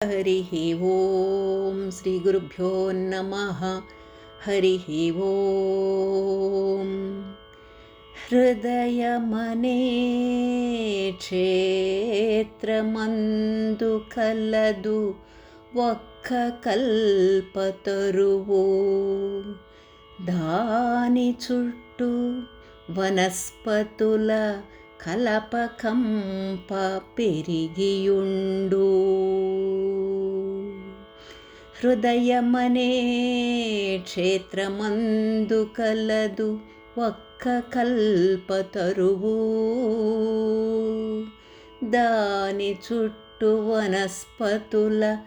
हरिः ॐ श्रीगुरुभ्यो नमः हरिः ॐ హృదయమనే క్షేత్రమందు కలదు ఒక్క కల్పతరువు దాని చుట్టూ వనస్పతుల కలపకంప పెరిగియుండు హృదయమనే క్షేత్రమందు కలదు ఒక్క కల్పతరువు. దాని చుట్టూ వనస్పతుల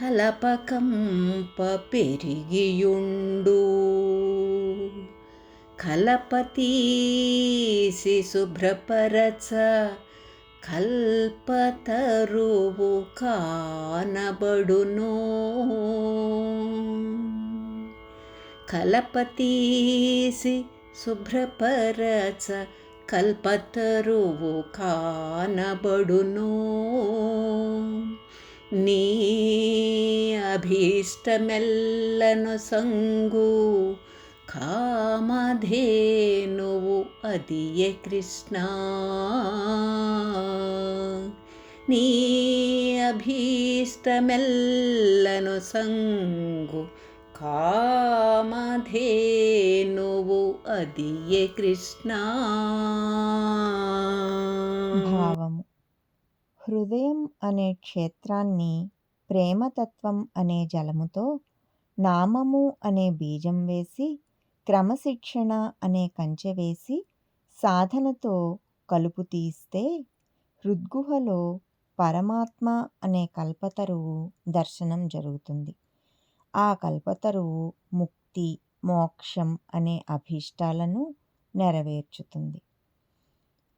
కలపకంప పెరిగియుండు. కలపతీసి శుభ్రపరచ కల్పతరువు కానబడును. కలపతీసి శుభ్రపరచ కల్పతరువు కానబడును. నీ అభీష్టమెల్లను సంగు అది అదియే కృష్ణ. నీ అభీష్టమెల్లను సంగు కామధేనువు అదియే కృష్ణ. భావము. హృదయం అనే క్షేత్రాన్ని ప్రేమతత్వం అనే జలముతో నామము అనే బీజం వేసి క్రమశిక్షణ అనే కంచె వేసి సాధనతో కలుపు తీస్తే హృద్గుహలో పరమాత్మ అనే కల్పతరువు దర్శనం జరుగుతుంది. ఆ కల్పతరువు ముక్తి మోక్షం అనే అభీష్టాలను నెరవేర్చుతుంది.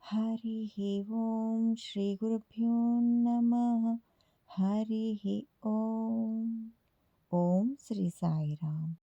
హరి ఓం శ్రీ గురుభ్యో నమ. హరి ఓం. ఓం శ్రీ సాయిరామ్.